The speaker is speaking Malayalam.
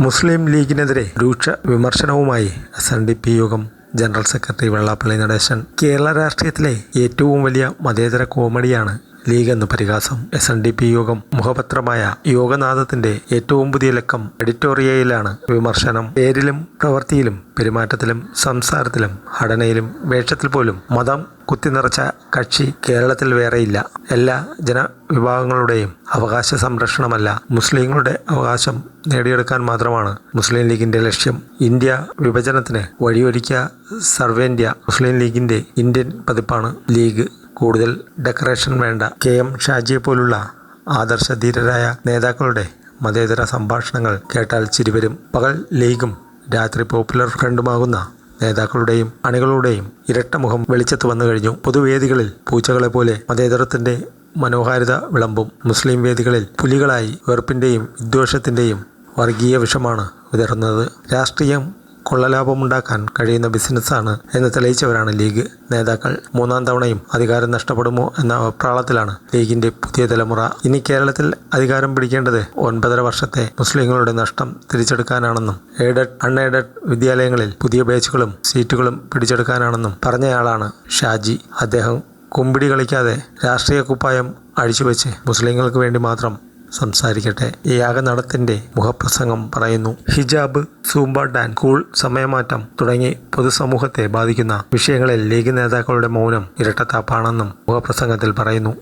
മുസ്ലിം ലീഗിനെതിരെ രൂക്ഷ വിമർശനവുമായി എസ് എൻ ഡി പി യോഗം ജനറൽ സെക്രട്ടറി വെള്ളാപ്പള്ളി നടേശൻ. കേരള രാഷ്ട്രീയത്തിലെ ഏറ്റവും വലിയ മതേതര കോമഡിയാണ് ലീഗ് എന്ന് പരിഹാസം എസ് എൻ ഡി പി യോഗം മുഖപത്രമായ യോഗനാഥത്തിന്റെ ഏറ്റവും പുതിയ ലക്കം എഡിറ്റോറിയയിലാണ്. വിമർശനം പേരിലും പ്രവൃത്തിയിലും പെരുമാറ്റത്തിലും സംസാരത്തിലും ഘടനയിലും വേഷത്തിൽ പോലും മതം കുത്തിനിറച്ച കക്ഷി കേരളത്തിൽ വേറെയില്ല. എല്ലാ ജനവിഭാഗങ്ങളുടെയും അവകാശ സംരക്ഷണമല്ല. മുസ്ലിങ്ങളുടെ അവകാശം നേടിയെടുക്കാൻ മാത്രമാണ് മുസ്ലിം ലീഗിന്റെ ലക്ഷ്യം. ഇന്ത്യ വിഭജനത്തിന് വഴിയൊരുക്കിയ സർവേന്ത്യ മുസ്ലിം ലീഗിന്റെ ഇന്ത്യൻ പതിപ്പാണ് ലീഗ്. കൂടുതൽ ഡെക്കറേഷൻ വേണ്ട കെ എം ഷാജിയെ പോലുള്ള ആദർശധീരരായ നേതാക്കളുടെ മതേതര സംഭാഷണങ്ങൾ കേട്ടാൽ ചിരിവരും പകൽ ലീഗും രാത്രി പോപ്പുലർ ഫ്രണ്ടുമാകുന്ന നേതാക്കളുടെയും അണികളുടെയും ഇരട്ടമുഖം വെളിച്ചത്ത് വന്നു കഴിഞ്ഞു. പൊതുവേദികളിൽ പൂച്ചകളെ പോലെ മതേതരത്തിന്റെ മനോഹാരിത വിളമ്പും മുസ്ലിം വേദികളിൽ പുലികളായി വെറുപ്പിന്റെയും വിദ്വേഷത്തിന്റെയും വർഗീയ വിഷമാണ് വിതറുന്നത്. രാഷ്ട്രീയം കൊള്ളലാഭമുണ്ടാക്കാൻ കഴിയുന്ന ബിസിനസ്സാണ് എന്ന് തെളിയിച്ചവരാണ് ലീഗ് നേതാക്കൾ. മൂന്നാം തവണയും അധികാരം നഷ്ടപ്പെടുമോ എന്ന അഭിപ്രായത്തിലാണ് ലീഗിന്റെ പുതിയ തലമുറ. ഇനി കേരളത്തിൽ അധികാരം പിടിക്കേണ്ടത് ഒൻപതര വർഷത്തെ മുസ്ലിങ്ങളുടെ നഷ്ടം തിരിച്ചെടുക്കാനാണെന്നും എയ്ഡഡ് അൺഎയ്ഡഡ് വിദ്യാലയങ്ങളിൽ പുതിയ ബേച്ചുകളും സീറ്റുകളും പിടിച്ചെടുക്കാനാണെന്നും പറഞ്ഞയാളാണ് ഷാജി. അദ്ദേഹം കുമ്പിടി കളിക്കാതെ രാഷ്ട്രീയ കുപ്പായം അഴിച്ചുവെച്ച് മുസ്ലിങ്ങൾക്ക് വേണ്ടി മാത്രം സംസാരിക്കട്ടെ. ഈ യാഗനടത്തിന്റെ മുഖപ്രസംഗം പറയുന്നു. ഹിജാബ് സൂംബ ഡാൻ കൂൾ സമയമാറ്റം തുടങ്ങി പൊതുസമൂഹത്തെ ബാധിക്കുന്ന വിഷയങ്ങളിൽ ലീഗ് നേതാക്കളുടെ മൗനം ഇരട്ടത്താപ്പാണെന്നും മുഖപ്രസംഗത്തിൽ പറയുന്നു.